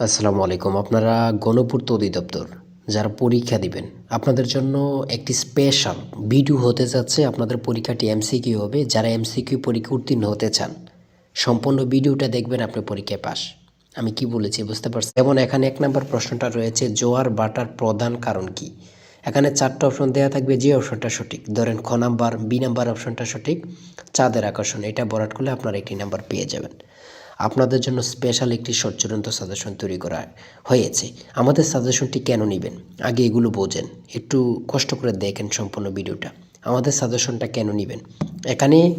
আসসালামু আলাইকুম। আপনারা গণপূর্ত অধিদপ্তর, যারা পরীক্ষা দিবেন, আপনাদের জন্য একটি স্পেশাল ভিডিও হতে যাচ্ছে। আপনাদের পরীক্ষাটি এমসিকিউ হবে। যারা এমসিকিউ পরীক্ষা উত্তীর্ণ হতে চান, সম্পূর্ণ ভিডিওটা দেখবেন, আপনি পরীক্ষায় পাস। আমি কি বলেছি বুঝতে পারছি যেমন এখানে এক নম্বর প্রশ্নটা রয়েছে, জোয়ার বাটার প্রধান কারণ কি? এখানে চারটা অপশন দেওয়া থাকবে, যে অপশনটা সঠিক। ধরেন খ নাম্বার, বি নাম্বার অপশনটা সঠিক। চাঁদের আকর্ষণ, এটা বরাট করলে আপনারা একটি নাম্বার পেয়ে যাবেন। আপনাদের জন্য স্পেশাল একটি সচ্চূড়ান্ত সাজেশন তৈরি করা হয়েছে। আমাদের সাজেশনটি কেন নেবেন? আগে এগুলো বোঝেন। একটু কষ্ট করে দেখেন সম্পূর্ণ ভিডিওটা। আমাদের সাজেশনটা কেন নেবেন? এখানে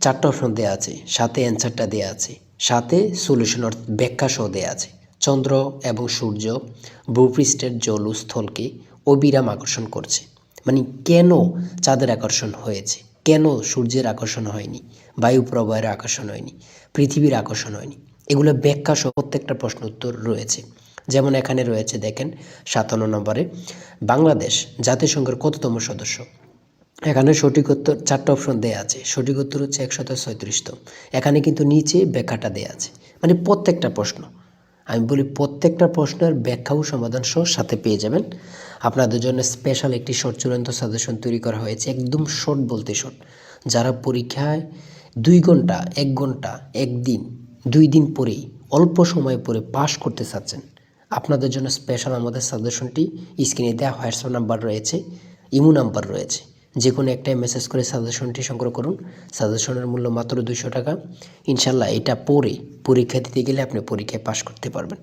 চারটা অপশন দেওয়া আছে। সাথে অ্যান্সারটা দেওয়া আছে। সাথে সলিউশন অর্থ ব্যাখ্যা সহ দেওয়া আছে। চন্দ্র এবং সূর্য ভূপৃষ্ঠের জল স্থলকে অবিরাম আকর্ষণ করছে। মানে কেন চাঁদের আকর্ষণ হয়েছে? কেন সূর্যের আকর্ষণ হয়নি? বায়ু প্রবাহের আকর্ষণ হয়নি? পৃথিবীর আকর্ষণ হয়নি? এগুলো ব্যাখ্যা সহ প্রত্যেকটা প্রশ্ন উত্তর রয়েছে। যেমন এখানে রয়েছে, দেখেন, সাতান্ন নম্বরে, বাংলাদেশ জাতিসংঘের কততম সদস্য? এখানে সঠিক উত্তর চারটা অপশন দেওয়া আছে। সঠিক উত্তর হচ্ছে একশত ছয়ত্রিশতম। এখানে কিন্তু নিচে ব্যাখ্যাটা দেওয়া আছে। মানে প্রত্যেকটা প্রশ্ন। আমি বলি প্রত্যেকটা প্রশ্নের ব্যাখ্যা ও সমাধান সহ সাথে পেয়ে যাবেন। আপনাদের জন্য স্পেশাল একটি শর্ট চূড়ান্ত সাজেশন তৈরি করা হয়েছে, একদম শর্ট বলতে শর্ট যারা পরীক্ষায় দুই ঘণ্টা, এক ঘণ্টা, একদিন, দুই দিন পরেই, অল্প সময় পরে পাশ করতে চাচ্ছেন, আপনাদের জন্য স্পেশাল আমাদের সাজেশনটি স্ক্রিনে দেওয়া হোয়াটসঅ্যাপ নাম্বার রয়েছে ইমো নাম্বার রয়েছে। যে কোনো একটাই মেসেজ করে সাজেশনটি সংগ্রহ করুন। সাজেশনের মূল্য মাত্র দুশো টাকা। ইনশাল্লাহ এটা পরে পরীক্ষা দিতে গেলে আপনি পরীক্ষায় পাশ করতে পারবেন।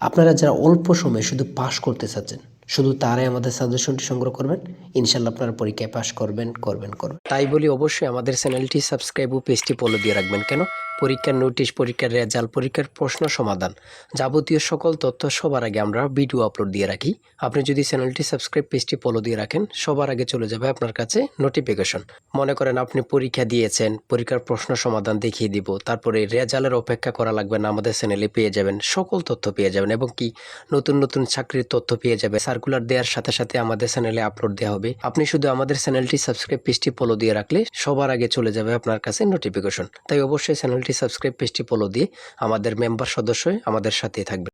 আপনারা যারা অল্প সময়ে শুধু পাশ করতে চাচ্ছেন শুধু তারাই আমাদের সাজেশনটি সংগ্রহ করবেন। ইনশাল্লাহ আপনারা পরীক্ষায় পাশ করবেন করবেন করবেন। তাই বলি অবশ্যই আমাদের চ্যানেলটি সাবস্ক্রাইব ও পেজটি ফলো দিয়ে রাখবেন। কেন? পরীক্ষার নোটিশ পরীক্ষার রেজাল্ট পরীক্ষার প্রশ্ন সমাধান যাবতীয় সকল তথ্য সবার আগে আমরা ভিডিও আপলোড দিয়ে রাখি। আপনি যদি চ্যানেলটি সাবস্ক্রাইব পেজটি ফলো দিয়ে রাখেন, সবার আগে চলে যাবে আপনার কাছে নোটিফিকেশন মনে করেন আপনি পরীক্ষা দিয়েছেন, পরীক্ষার প্রশ্ন সমাধান দেখিয়ে দিব, তারপরে রেজাল্টের অপেক্ষা করা লাগবে না, আমাদের চ্যানেলে পেয়ে যাবেন, সকল তথ্য পেয়ে যাবেন। এবং কি? নতুন নতুন চাকরির তথ্য পেয়ে যাবে সার্কুলার দেওয়ার সাথে সাথে আমাদের চ্যানেলে আপলোড দেওয়া হবে। আপনি শুধু আমাদের চ্যানেলটি সাবস্ক্রাইব পেজটি ফলো দিয়ে রাখলে সবার আগে চলে যাবে আপনার কাছে নোটিফিকেশন তাই অবশ্যই চ্যানেলটি সাবস্ক্রাইব পেজটি ফলো দিয়ে আমাদের মেম্বার সদস্য আমাদের সাথে থাকবে।